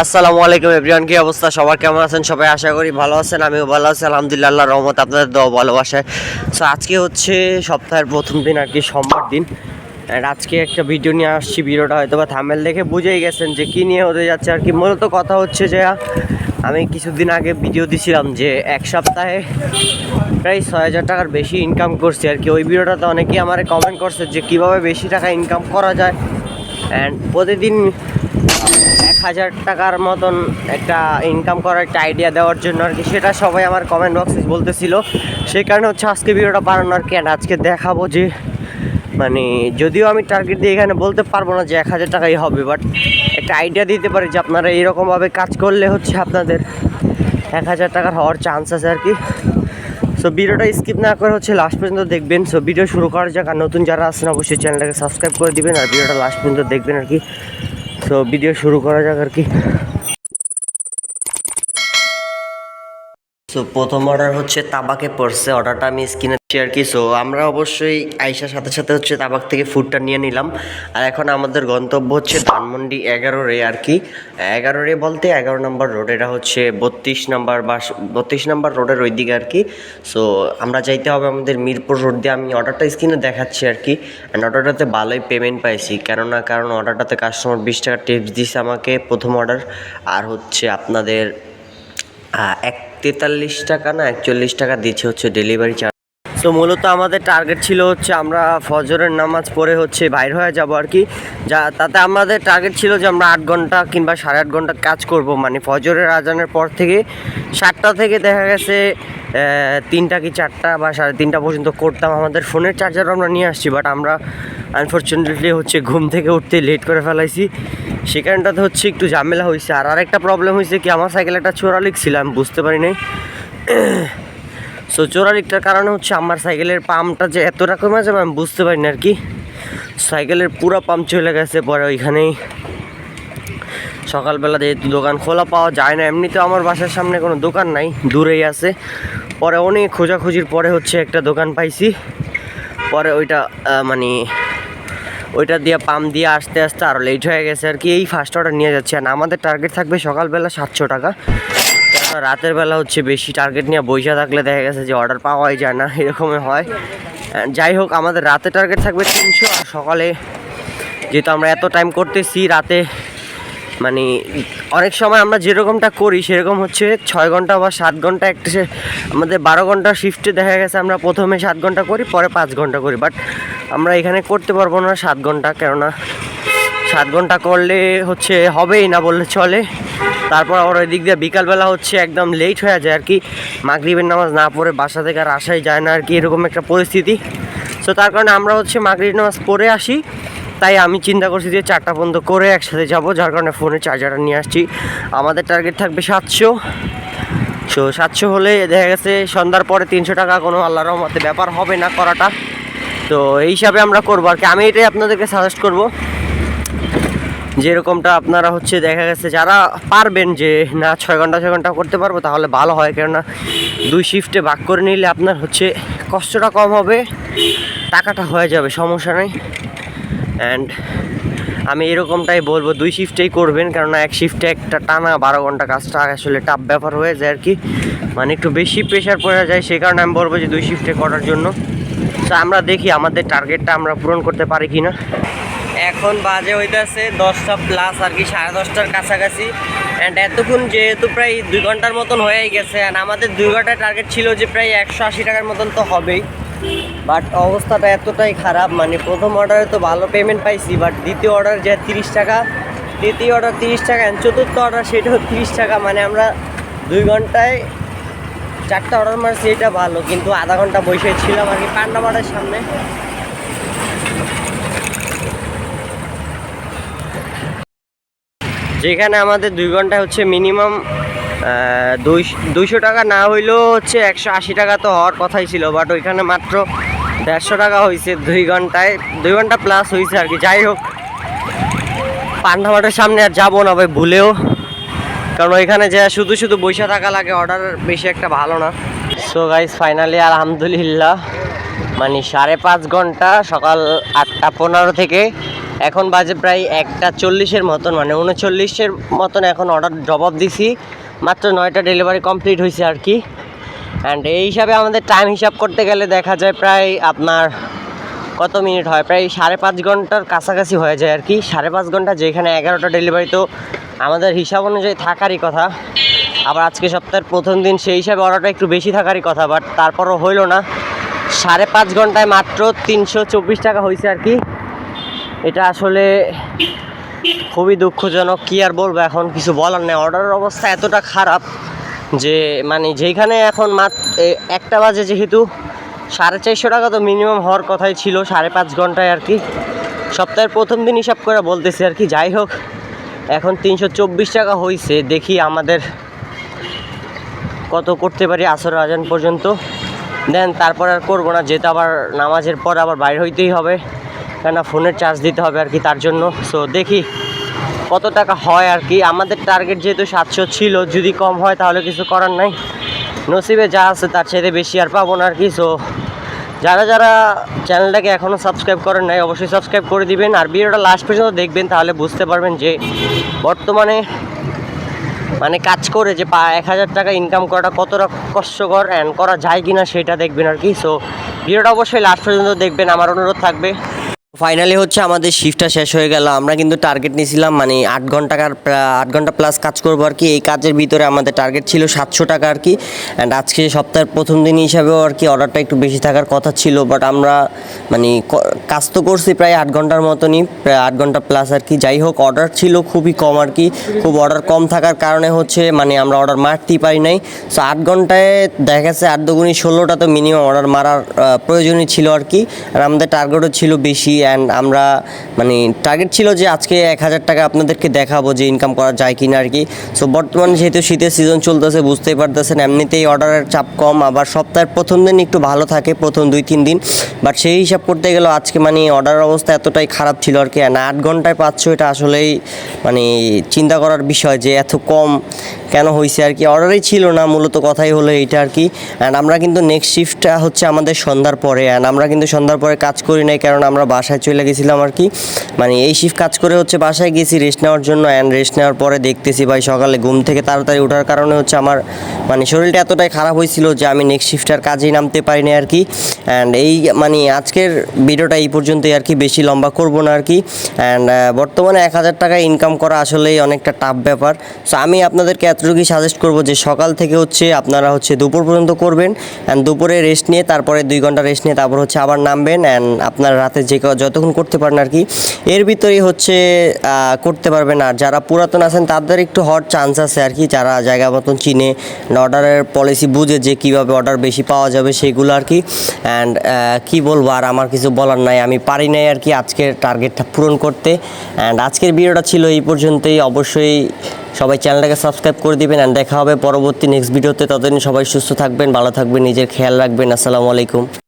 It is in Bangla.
আসসালামু আলাইকুম এভরিওয়ান, কি অবস্থা? সবার কেমন আছেন? সবাই আশা করি ভালো আছেন, আমিও ভালো আছি। আলহামদুলিল্লাহ রহমত আপনাদের দোয়া ভালোবাসায়। সো আজকে হচ্ছে সপ্তাহের প্রথম দিন আর কি, সোমবার দিন। অ্যান্ড আজকে একটা ভিডিও নিয়ে আসছি, ভিডিওটা হয়তো বা থামেল দেখে বুঝেই গেছেন যে কী নিয়ে হতে যাচ্ছে আর কি। মূলত কথা হচ্ছে যে, আমি কিছুদিন আগে ভিডিও দিছিলাম যে, এক সপ্তাহে প্রায় ছয় হাজার টাকার বেশি ইনকাম করছি আর কি। ওই ভিডিওটাতে অনেকেই আমার কমেন্ট করছে যে, কীভাবে বেশি টাকা ইনকাম করা যায়। অ্যান্ড প্রতিদিন হাজার টাকার মতন একটা ইনকাম করার একটা আইডিয়া দেওয়ার জন্য আর কি, সেটা সবাই আমার কমেন্ট বক্সে বলতেছিল। সেই কারণে হচ্ছে আজকে ভিডিওটা বানানো আর কি আজকে দেখাবো যে মানে যদিও আমি টার্গেট দিয়ে এখানে বলতে পারব না যে এক হাজার টাকাই হবে বাট একটা আইডিয়া দিতে পারি যে আপনারা এরকমভাবে কাজ করলে হচ্ছে আপনাদের এক হাজার টাকার হওয়ার চান্স আছে আর কি। সো ভিডিওটা স্কিপ না করে হচ্ছে লাস্ট পর্যন্ত দেখবেন। সো ভিডিও শুরু করার আর নতুন যারা আছেন, অবশ্যই চ্যানেলটাকে সাবস্ক্রাইব করে দিবেন, আর ভিডিওটা লাস্ট পর্যন্ত দেখবেন আর কি। সো ভিডিও শুরু করা যাক আর কি। সো প্রথম অর্ডার হচ্ছে তাবাকে পড়ছে অর্ডারটা আমি স্ক্রিনে আর কি সো আমরা অবশ্যই আইসার সাথে সাথে হচ্ছে তাবাক থেকে ফুডটা নিয়ে নিলাম। আর এখন আমাদের গন্তব্য হচ্ছে ধানমন্ডি এগারো রে আর কি। এগারো রে বলতে এগারো নম্বর রোড এটা হচ্ছে বত্রিশ নম্বর বা বত্রিশ নম্বর রোডের ওই দিকে আর কি। সো আমরা যাইতে হবে আমাদের মিরপুর রোড দিয়ে। আমি অর্ডারটা স্ক্রিনে দেখাচ্ছি আর কি। অ্যান্ড অর্ডারটাতে ভালোই পেমেন্ট পাইছি। কেননা কারণ অর্ডারটাতে কাস্টমার বিশ টাকা টিপস দিছে আমাকে প্রথম অর্ডার আর হচ্ছে আপনাদের এক তেতাল্লিশ টাকা না একচল্লিশ টাকা দিচ্ছে হচ্ছে ডেলিভারি চার্জ তো মূলত আমাদের টার্গেট ছিল হচ্ছে আমরা ফজরের নামাজ পড়ে হচ্ছে বাইর হয়ে যাব আর কি। যা, তাতে আমাদের টার্গেট ছিল যে আমরা আট ঘণ্টা কিংবা সাড়ে আট ঘণ্টা কাজ করব। মানে ফজরের আজানের পর থেকে সাতটা থেকে দেখা গেছে তিনটা কি চারটা বা সাড়ে তিনটা পর্যন্ত করতাম আমাদের ফোনের চার্জার আমরা নিয়ে আসছি। বাট আমরা আনফর্চুনেটলি হচ্ছে ঘুম থেকে উঠতে লেট করে ফেলাইছি। সে কারণটাতে হচ্ছে একটু ঝামেলা হয়েছে আর আরেকটা প্রবলেম হয়েছে কি, আমার সাইকেল একটা চোরা লিখছিল আমি বুঝতে পারি নাই। সো চোরা লিকটার কারণে হচ্ছে আমার সাইকেলের পাম্পটা যে এত রকম আছে আমি বুঝতে পারি না আর কি। সাইকেলের পুরো পাম্প চলে গেছে পরে ওইখানেই। সকালবেলা যেহেতু দোকান খোলা পাওয়া যায় না, এমনিতেও আমার বাসার সামনে কোনো দোকান নাই, দূরেই আছে। পরে অনেক খোঁজাখুঁজির পরে হচ্ছে একটা দোকান পাইছি। পরে ওইটা মানে ওইটা দিয়ে পাম্প দিয়ে আসতে আসতে আরও লেট হয়ে গেছে আর কি। এই ফার্স্ট অর্ডার নিয়ে যাচ্ছে। আর আমাদের টার্গেট থাকবে সকালবেলা সাতশো টাকা। রাতের বেলা হচ্ছে বেশি টার্গেট নিয়ে বইসা থাকলে দেখা গেছে যে অর্ডার পাওয়াই যায় না, এরকমই হয়। যাই হোক, আমাদের রাতে টার্গেট থাকবে তিনশো, আর সকালে যেহেতু আমরা এত টাইম করতেছি রাতে মানে অনেক সময় আমরা যেরকমটা করি সেরকম হচ্ছে ছয় ঘণ্টা বা সাত ঘণ্টা একটা আমাদের বারো ঘণ্টা শিফটে দেখা গেছে আমরা প্রথমে সাত ঘণ্টা করি, পরে পাঁচ ঘণ্টা করি। বাট আমরা এখানে করতে পারব না সাত ঘণ্টা, কেননা সাত ঘণ্টা করলে হচ্ছে হবেই না বললে চলে। তারপর আবার ওই দিক দিয়ে বিকালবেলা হচ্ছে একদম লেট হয়ে যায় আর কি। মাগরিবের নামাজ না পড়ে বাসা থেকে আর আসাই যায় না আর কি, এরকম একটা পরিস্থিতি। সো তার কারণে আমরা হচ্ছে মাগরিব নামাজ পড়ে আসি। তাই আমি চিন্তা করছি যে চারটা পর্যন্ত করে একসাথে যাব, যার কারণে ফোনে চার্জারটা নিয়ে আসছি। আমাদের টার্গেট থাকবে সাতশো। সো সাতশো হলে দেখা গেছে সন্ধ্যার পরে তিনশো টাকা কোনো আল্লাহর রহমতে ব্যাপার হবে না করাটা। তো, এই হিসাবে আমরা করব আর কি। আমি এটাই আপনাদেরকে সাজেস্ট করব। যেরকমটা আপনারা হচ্ছে দেখা গেছে যারা পারবেন যে না ছয় ঘণ্টা ছয় ঘণ্টা করতে পারব তাহলে ভালো হয়। কেননা দুই শিফটে ভাগ করে নিলে আপনার হচ্ছে কষ্টটা কম হবে, টাকাটা হয়ে যাবে, সমস্যা নেই। অ্যান্ড আমি এরকমটাই বলব, দুই শিফটেই করবেন, কেননা এক শিফটে একটা টানা বারো ঘণ্টা কাজটা আসলে টাফ ব্যাপার হয়ে যায় আর কি। মানে একটু বেশি প্রেশার পড়ে যায়, সেই কারণে আমি বলব যে দুই শিফটে করার জন্য। তো আমরা দেখি আমাদের টার্গেটটা আমরা পূরণ করতে পারি কি না এখন বাজে হইতেছে দশটা প্লাস আর কি, সাড়ে দশটার কাছাকাছি। অ্যান্ড এতক্ষণ যেহেতু প্রায় দুই ঘণ্টার মতন হয়েই গেছে অ্যান্ড আমাদের দুই ঘণ্টার টার্গেট ছিল যে প্রায় একশো আশি টাকার মতন তো হবেই। বাট অবস্থাটা এতটাই খারাপ মানে প্রথম অর্ডারে তো ভালো পেমেন্ট পাইছি বাট দ্বিতীয় অর্ডার যে তিরিশ টাকা, তৃতীয় অর্ডার তিরিশ টাকা, and চতুর্থ অর্ডার সেটাও তিরিশ টাকা মানে আমরা দুই ঘন্টায় চারটা অর্ডার মারছি, এটা ভালো। কিন্তু আধা ঘণ্টা বসে ছিলাম আর কি, পান্ডা মাঠের সামনে। যেখানে আমাদের দুই ঘণ্টা হচ্ছে মিনিমাম দুইশো টাকা না হইলেও হচ্ছে একশো আশি টাকা তো হওয়ার কথাই ছিল বাট ওইখানে মাত্র দেড়শো টাকা হয়েছে দুই ঘন্টায়, দুই ঘণ্টা প্লাস হয়েছে আর কি। যাই হোক, পান্ডা মাঠের সামনে আর যাব না ভাই, ভুলেও। কারণ ওইখানে যে শুধু শুধু বৈশা থাকা লাগে অর্ডার বেশি একটা ভালো না। সো গাইজ ফাইনালি আলহামদুলিল্লাহ মানে সাড়ে পাঁচ ঘণ্টা সকাল আটটা পনেরো থেকে এখন বাজে প্রায় একটা চল্লিশের মতন মানে উনচল্লিশের মতন এখন অর্ডার জবাব দিছি। মাত্র নয়টা ডেলিভারি কমপ্লিট হয়েছে আর কি। অ্যান্ড এই হিসাবে আমাদের টাইম হিসাব করতে গেলে দেখা যায় প্রায় আপনার কত মিনিট হয়? প্রায় সাড়ে পাঁচ ঘণ্টার কাছাকাছি হয়ে যায় আর কি। সাড়ে পাঁচ ঘণ্টা যেখানে এগারোটা ডেলিভারি তো আমাদের হিসাব অনুযায়ী থাকারই কথা। আবার আজকে সপ্তাহের প্রথম দিন সেই হিসাবে অর্ডারটা একটু বেশি থাকারই কথা বাট তারপরও হইল না। সাড়ে পাঁচ ঘন্টায় মাত্র তিনশো চব্বিশ টাকা হয়েছে আর কি। এটা আসলে খুবই দুঃখজনক। কী আর বলব, এখন কিছু বলার নেই। অর্ডারের অবস্থা এতটা খারাপ যে মানে যেখানে এখন মাত্র একটা বাজে যেহেতু, সাড়ে চারশো টাকা তো মিনিমাম হওয়ার কথাই ছিল, সাড়ে পাঁচ ঘন্টায় আর কি। সপ্তাহের প্রথম দিন হিসাব করে বলতেছি আর কি, যাই হোক, এখন তিনশো চব্বিশ টাকা হয়েছে দেখি আমাদের কত করতে পারি আসর আজান পর্যন্ত। দেন তারপর আর করব না, যেহেতু আবার নামাজের পর আবার বাইর হইতেই হবে। কেননা ফোনের চার্জ দিতে হবে আর কি তার জন্য। সো দেখি কত টাকা হয় আর কি। আমাদের টার্গেট যেহেতু সাতশো ছিল, যদি কম হয় তাহলে কিছু করার নাই। নসিবে যা আছে তার চাইতে বেশি আর পাবো না আর কি। সো যারা যারা চ্যানেলটাকে এখনও সাবস্ক্রাইব করেন নাই, অবশ্যই সাবস্ক্রাইব করে দিবেন। আর ভিডিওটা লাস্ট পর্যন্ত দেখবেন, তাহলে বুঝতে পারবেন যে বর্তমানে মানে কাজ করে যে পা এক হাজার টাকা ইনকাম করাটা কতটা কষ্টকর অ্যান্ড করা যায় কি না সেটা দেখবেন আর কি। সো ভিডিওটা অবশ্যই লাস্ট পর্যন্ত দেখবেন। আমার অনুরোধ থাকবে। ফাইনালি হচ্ছে আমাদের শিফটটা শেষ হয়ে গেল। আমরা কিন্তু টার্গেট নিয়েছিলাম মানে আট প্রা- আট ঘণ্টা প্লাস কাজ করব আর কি। এই কাজের ভিতরে আমাদের টার্গেট ছিল সাতশো টাকা আর কি। অ্যান্ড আজকে সপ্তাহের প্রথম দিন হিসাবেও আর কি অর্ডারটা একটু বেশি থাকার কথা ছিল। বাট আমরা মানে কাজ তো করছি প্রায় আট ঘণ্টার মতনই, প্রায় আট ঘণ্টা প্লাস আর কি। যাই হোক অর্ডার ছিল খুবই কম আর কি। খুব অর্ডার কম থাকার কারণে হচ্ছে মানে আমরা অর্ডার মারতেই পারি নাই। সো আট ঘন্টায় দেখা গেছে আট দুগুনি ষোলোটা তো মিনিমাম অর্ডার মারার প্রয়োজনই ছিল আর কি। আর আমাদের টার্গেটও ছিল বেশি। অ্যান্ড আমরা মানে টার্গেট ছিল যে আজকে এক হাজার টাকা আপনাদেরকে দেখাবো যে ইনকাম করা যায় কিনা আর কি। সো বর্তমানে যেহেতু শীতের সিজন চলতেছে, বুঝতেই পারতেছেন, এমনিতেই অর্ডারের চাপ কম, আবার সপ্তাহের প্রথম দিন একটু ভালো থাকে, প্রথম দুই, তিন দিন। বাট সেই হিসাব করতে গেলেও আজকে মানে অর্ডার অবস্থা এতটাই খারাপ ছিল আর কি। And আট ঘন্টায় পাচ্ছ এটা আসলেই মানে চিন্তা করার বিষয় যে এত কম কেন হয়েছে আর কি। অর্ডারই ছিল না, মূলত কথাই হলো এইটা আর কি। অ্যান্ড আমরা কিন্তু নেক্সট শিফটটা হচ্ছে আমাদের সন্ধ্যার পরে। অ্যান্ড আমরা কিন্তু সন্ধ্যার পরে কাজ করি নাই, কারণ আমরা বাসায় চলে গেছিলাম আর কি। মানে এই শিফট কাজ করে হচ্ছে বাসায় গেছি রেস্ট নেওয়ার জন্য অ্যান্ড রেস্ট নেওয়ার পরে দেখতেছি ভাই সকালে ঘুম থেকে তাড়াতাড়ি ওঠার কারণে হচ্ছে আমার মানে শরীরটা এতটাই খারাপ হয়েছিল যে আমি নেক্সট শিফটার কাজেই নামতে পারিনি আর কি। অ্যান্ড এই মানে আজকের ভিডিওটা এই পর্যন্তই আর কি, বেশি লম্বা করব না আর কি। অ্যান্ড বর্তমানে এক হাজার টাকা ইনকাম করা আসলেই অনেকটা টাফ ব্যাপার। সো আমি আপনাদেরকে এতটুকুই সাজেস্ট করব যে সকাল থেকে হচ্ছে আপনারা হচ্ছে দুপুর পর্যন্ত করবেন। অ্যান্ড দুপুরে রেস্ট নিয়ে, তারপরে দুই ঘণ্টা রেস্ট নিয়ে, তারপর হচ্ছে আবার নামবেন। অ্যান্ড আপনার রাতে যে যতক্ষণ করতে পারেন আর কি। এর ভিতরেই হচ্ছে করতে পারবেন। আর যারা পুরাতন আছেন, তাদের একটু হওয়ার চান্স আছে আর কি। যারা জায়গা মতন চিনে অর্ডারের পলিসি বুঝে যে কীভাবে অর্ডার বেশি পাওয়া যাবে সেগুলো আর কি। অ্যান্ড কি বলব, আর আমার কিছু বলার নাই। আমি পারি নাই আর কি আজকের টার্গেটটা পূরণ করতে। অ্যান্ড আজকের ভিডিওটা ছিল এই পর্যন্তই। অবশ্যই সবাই চ্যানেলটাকে সাবস্ক্রাইব করে দিবেন। অ্যান্ড দেখা হবে পরবর্তী নেক্সট ভিডিওতে ততদিন সবাই সুস্থ থাকবেন, ভালো থাকবেন, নিজের খেয়াল রাখবেন। আসসালামু আলাইকুম।